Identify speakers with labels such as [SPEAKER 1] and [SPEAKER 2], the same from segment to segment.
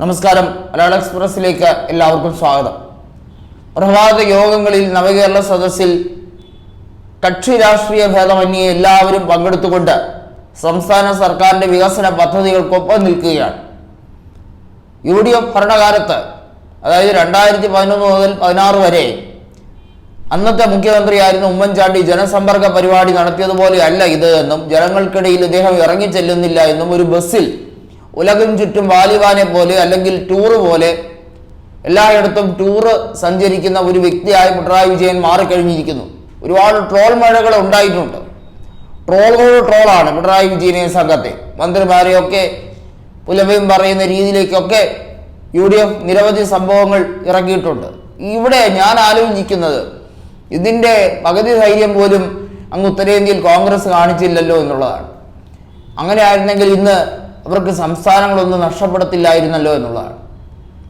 [SPEAKER 1] നമസ്കാരം. മലയാള എക്സ്പ്രസിലേക്ക് എല്ലാവർക്കും സ്വാഗതം. പ്രഭാത യോഗങ്ങളിൽ നവകേരള സദസ്സിൽ കക്ഷി രാഷ്ട്രീയ ഭേദമന്യേ എല്ലാവരും പങ്കെടുത്തുകൊണ്ട് സംസ്ഥാന സർക്കാരിന്റെ വികസന പദ്ധതികൾക്കൊപ്പം നിൽക്കുകയാണ്. യു ഡി എഫ് ഭരണകാലത്ത് അതായത് രണ്ടായിരത്തി പതിനൊന്ന് മുതൽ പതിനാറ് വരെ അന്നത്തെ മുഖ്യമന്ത്രിയായിരുന്ന ഉമ്മൻചാണ്ടി ജനസമ്പർക്ക പരിപാടി നടത്തിയതുപോലെ അല്ല ഇത് എന്നും ജനങ്ങൾക്കിടയിൽ ഇദ്ദേഹം ഇറങ്ങിച്ചെല്ലുന്നില്ല എന്നും ഒരു ബസ്സിൽ ഉലകം ചുറ്റും വാലിബാനെ പോലെ അല്ലെങ്കിൽ ടൂറ് പോലെ എല്ലായിടത്തും ടൂറ് സഞ്ചരിക്കുന്ന ഒരു വ്യക്തിയായി പിണറായി വിജയൻ മാറിക്കഴിഞ്ഞിരിക്കുന്നു. ഒരുപാട് ട്രോൾ മഴകൾ ഉണ്ടായിട്ടുണ്ട്. ട്രോളുകൾ ട്രോളാണ് പിണറായി വിജയനെ സംഘത്തെ. മന്ത്രിമാരെയൊക്കെ പുലവയും പറയുന്ന രീതിയിലേക്കൊക്കെ യു ഡി എഫ് നിരവധി സംഭവങ്ങൾ ഇറക്കിയിട്ടുണ്ട്. ഇവിടെ ഞാൻ ആലോചിക്കുന്നത് ഇതിന്റെ പകുതി ധൈര്യം പോലും അങ്ങ് ഉത്തരേന്ത്യയിൽ കോൺഗ്രസ് കാണിച്ചില്ലല്ലോ എന്നുള്ളതാണ്. അങ്ങനെ ആയിരുന്നെങ്കിൽ ഇന്ന് അവർക്ക് സംസ്ഥാനങ്ങളൊന്നും നഷ്ടപ്പെടത്തില്ലായിരുന്നല്ലോ എന്നുള്ളതാണ്.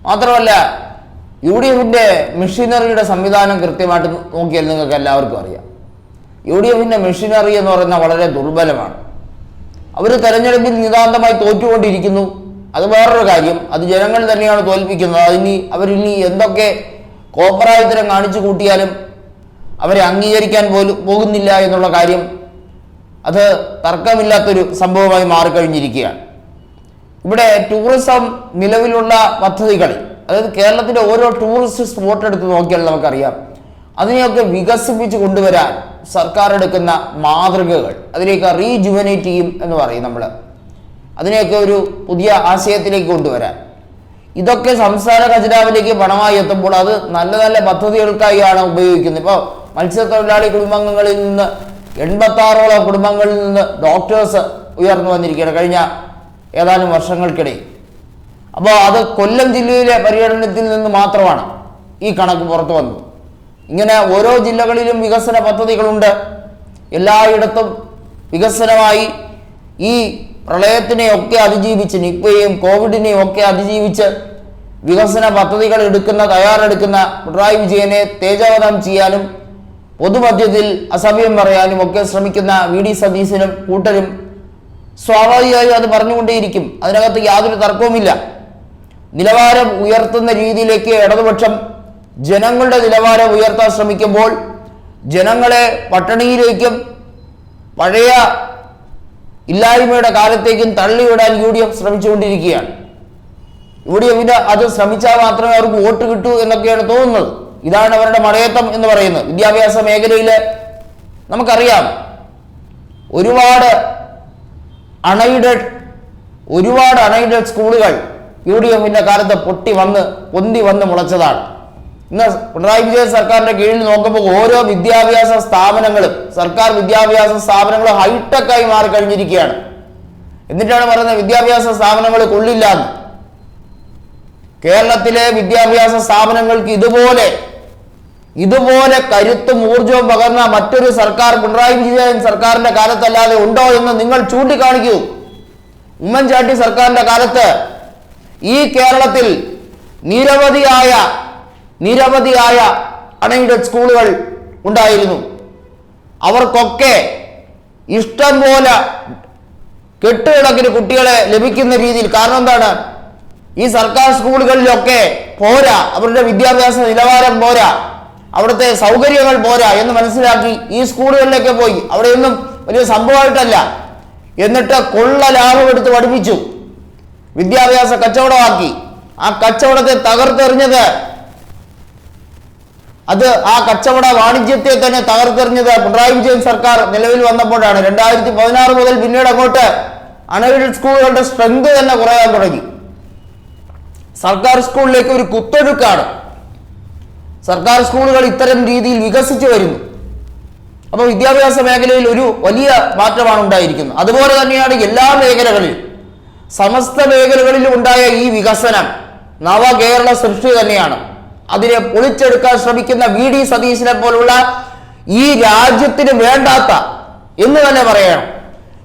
[SPEAKER 1] മാത്രമല്ല യു ഡി എഫിന്റെ മെഷീനറിയുടെ സംവിധാനം കൃത്യമായിട്ട് നോക്കിയാൽ നിങ്ങൾക്ക് എല്ലാവർക്കും അറിയാം. യു ഡി എഫിന്റെ മെഷീനറി എന്ന് പറയുന്നത് വളരെ ദുർബലമാണ്. അവർ തെരഞ്ഞെടുപ്പിൽ നിതാന്തമായി തോറ്റുകൊണ്ടിരിക്കുന്നു. അത് വേറൊരു കാര്യം അത് ജനങ്ങൾ തന്നെയാണ് തോൽപ്പിക്കുന്നത്. അതിനി അവരിനി എന്തൊക്കെ കോപ്രായത്തരം കാണിച്ചു കൂട്ടിയാലും അവരെ അംഗീകരിക്കാൻ പോലും പോകുന്നില്ല എന്നുള്ള കാര്യം അത് തർക്കമില്ലാത്തൊരു സംഭവമായി മാറിക്കഴിഞ്ഞിരിക്കുകയാണ്. ഇവിടെ ടൂറിസം നിലവിലുള്ള പദ്ധതികളിൽ അതായത് കേരളത്തിന്റെ ഓരോ ടൂറിസ്റ്റ് സ്പോട്ട് എടുത്ത് നോക്കിയാൽ നമുക്കറിയാം. അതിനെയൊക്കെ വികസിപ്പിച്ച് കൊണ്ടുവരാൻ സർക്കാർ എടുക്കുന്ന മാതൃകകൾ അതിലേക്ക് റീജുവനേറ്റ് ചെയ്യും എന്ന് പറയും നമ്മൾ അതിനെയൊക്കെ ഒരു പുതിയ ആശയത്തിലേക്ക് കൊണ്ടുവരാൻ. ഇതൊക്കെ സംസ്ഥാന ഖജനാവിലേക്ക് പണമായി എത്തുമ്പോൾ അത് നല്ല നല്ല പദ്ധതികൾക്കായാണ് ഉപയോഗിക്കുന്നത്. ഇപ്പോൾ മത്സ്യത്തൊഴിലാളി കുടുംബങ്ങളിൽ നിന്ന് എൺപത്താറോളം കുടുംബങ്ങളിൽ നിന്ന് ഡോക്ടേഴ്സ് ഉയർന്നു വന്നിരിക്കുകയാണ്. കഴിഞ്ഞ ഏതാനും വർഷങ്ങൾക്കിടയിൽ. അപ്പോൾ അത് കൊല്ലം ജില്ലയിലെ പര്യടനത്തിൽ നിന്ന് മാത്രമാണ് ഈ കണക്ക് പുറത്തു വന്നത്. ഇങ്ങനെ ഓരോ ജില്ലകളിലും വികസന പദ്ധതികളുണ്ട്. എല്ലായിടത്തും വികസനമായി ഈ പ്രളയത്തിനെയൊക്കെ അതിജീവിച്ച് നിപ്പയെയും കോവിഡിനെയും ഒക്കെ അതിജീവിച്ച് വികസന പദ്ധതികൾ എടുക്കുന്ന തയ്യാറെടുക്കുന്ന പിണറായി വിജയനെ തേജോവധം ചെയ്യാനും പൊതുമധ്യത്തിൽ അസഭ്യം പറയാനും ഒക്കെ ശ്രമിക്കുന്ന വി. ഡി. സതീശനും കൂട്ടരും സ്വാഭാവികമായും അത് പറഞ്ഞുകൊണ്ടേയിരിക്കും. അതിനകത്ത് യാതൊരു തർക്കവുമില്ല. നിലവാരം ഉയർത്തുന്ന രീതിയിലേക്ക് ഇടതുപക്ഷം ജനങ്ങളുടെ നിലവാരം ഉയർത്താൻ ശ്രമിക്കുമ്പോൾ ജനങ്ങളെ പട്ടിണിയിലേക്കും പഴയ ഇല്ലായ്മയുടെ കാലത്തേക്കും തള്ളിവിടാൻ യു ഡി എഫ് ശ്രമിച്ചുകൊണ്ടിരിക്കുകയാണ്. യു ഡി എഫിന് അത് ശ്രമിച്ചാൽ മാത്രമേ അവർക്ക് വോട്ട് കിട്ടൂ എന്നൊക്കെയാണ് തോന്നുന്നത്. ഇതാണ് അവരുടെ മടയത്വം എന്ന് പറയുന്നത്. വിദ്യാഭ്യാസ മേഖലയിൽ നമുക്കറിയാം. ഒരുപാട് അണൈഡഡ് ഒരുപാട് അണൈഡഡ് സ്കൂളുകൾ യു ഡി എഫിന്റെ കാലത്ത് പൊട്ടി വന്ന് പൊന്തി വന്ന് മുളച്ചതാണ്. ഇന്ന് പിണറായി വിജയൻ സർക്കാരിന്റെ കീഴിൽ നോക്കുമ്പോൾ ഓരോ വിദ്യാഭ്യാസ സ്ഥാപനങ്ങളും സർക്കാർ വിദ്യാഭ്യാസ സ്ഥാപനങ്ങളും ഹൈടെക്കായി മാറിക്കഴിഞ്ഞിരിക്കുകയാണ് എന്നിട്ടാണ് പറയുന്നത് വിദ്യാഭ്യാസ സ്ഥാപനങ്ങൾ കൊള്ളില്ലാന്ന് കേരളത്തിലെ വിദ്യാഭ്യാസ സ്ഥാപനങ്ങൾക്ക് ഇതുപോലെ ഇതുപോലെ കരുത്തും ഊർജവും പകർന്ന മറ്റൊരു സർക്കാർ പിണറായി വിജയൻ സർക്കാരിന്റെ കാലത്തല്ലാതെ ഉണ്ടോ എന്ന് നിങ്ങൾ ചൂണ്ടിക്കാണിക്കൂ. ഉമ്മൻചാണ്ടി സർക്കാരിന്റെ കാലത്ത് ഈ കേരളത്തിൽ നിരവധിയായ നിരവധിയായ അൺഎയ്ഡഡ് സ്കൂളുകൾ ഉണ്ടായിരുന്നു. അവർക്കൊക്കെ ഇഷ്ടം പോലെ കെട്ടുകിടക്കിന് കുട്ടികളെ ലഭിക്കുന്ന രീതിയിൽ. കാരണം എന്താണ്? ഈ സർക്കാർ സ്കൂളുകളിലൊക്കെ പോരാ. അവരുടെ വിദ്യാഭ്യാസ നിലവാരം പോരാ. അവിടുത്തെ സൗകര്യങ്ങൾ പോരാ എന്ന് മനസ്സിലാക്കി ഈ സ്കൂളുകളിലേക്ക് പോയി. അവിടെയൊന്നും വലിയ സംഭവമായിട്ടല്ല. എന്നിട്ട് കൊള്ള ലാഭം എടുത്ത് പഠിപ്പിച്ചു. വിദ്യാഭ്യാസ കച്ചവടമാക്കി. ആ കച്ചവടത്തെ തകർത്തെറിഞ്ഞത് അത് ആ കച്ചവട വാണിജ്യത്തെ തന്നെ തകർത്തെറിഞ്ഞത് പിണറായി വിജയൻ സർക്കാർ നിലവിൽ വന്നപ്പോഴാണ്. രണ്ടായിരത്തി പതിനാറ് മുതൽ പിന്നീട് അങ്ങോട്ട് അൺഎയ്ഡഡ് സ്കൂളുകളുടെ സ്ട്രെങ്ത് തന്നെ കുറയാൻ തുടങ്ങി. സർക്കാർ സ്കൂളിലേക്ക് ഒരു കുത്തൊഴുക്കാണ്. സർക്കാർ സ്കൂളുകൾ ഇത്തരം രീതിയിൽ വികസിച്ചു വരുന്നു. അപ്പോൾ വിദ്യാഭ്യാസ മേഖലയിൽ ഒരു വലിയ മാറ്റമാണ് ഉണ്ടായിരിക്കുന്നത്. അതുപോലെ തന്നെയാണ് എല്ലാ മേഖലകളിലും സമസ്ത മേഖലകളിലും ഉണ്ടായ ഈ വികസനം നവകേരള സൃഷ്ടി തന്നെയാണ്. അതിനെ പൊളിച്ചെടുക്കാൻ ശ്രമിക്കുന്ന വി ഡി സതീശിനെ പോലുള്ള ഈ രാജ്യത്തിന് വേണ്ടാത്ത എന്ന് തന്നെ പറയണം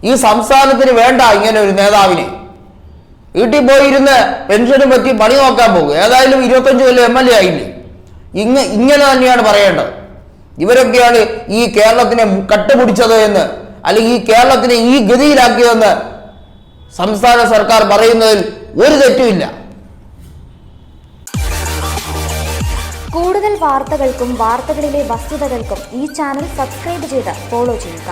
[SPEAKER 1] ഈ സംസ്ഥാനത്തിന് വേണ്ട ഇങ്ങനെ ഒരു നേതാവിനെ. വീട്ടിൽ പോയിരുന്ന് പെൻഷനും പറ്റി പണി നോക്കാൻ പോകും. ഏതായാലും ഇരുപത്തഞ്ച് കൊല്ലം എം എൽ എ ആയില്ലേ? ഇങ്ങ ഇങ്ങനെ തന്നെയാണ് പറയേണ്ടത്. ഇവരൊക്കെയാണ് ഈ കേരളത്തിനെ കട്ടുപിടിച്ചത് എന്ന് അല്ലെങ്കിൽ ഈ കേരളത്തിനെ ഈ ഗതിയിലാക്കിയതെന്ന് സംസ്ഥാന സർക്കാർ പറയുന്നതിൽ ഒരു തെറ്റുമില്ല
[SPEAKER 2] കൂടുതൽ വാർത്തകൾക്കും വാർത്തകളിലെ വസ്തുതകൾക്കും ഈ ചാനൽ സബ്സ്ക്രൈബ് ചെയ്ത് ഫോളോ ചെയ്യുക.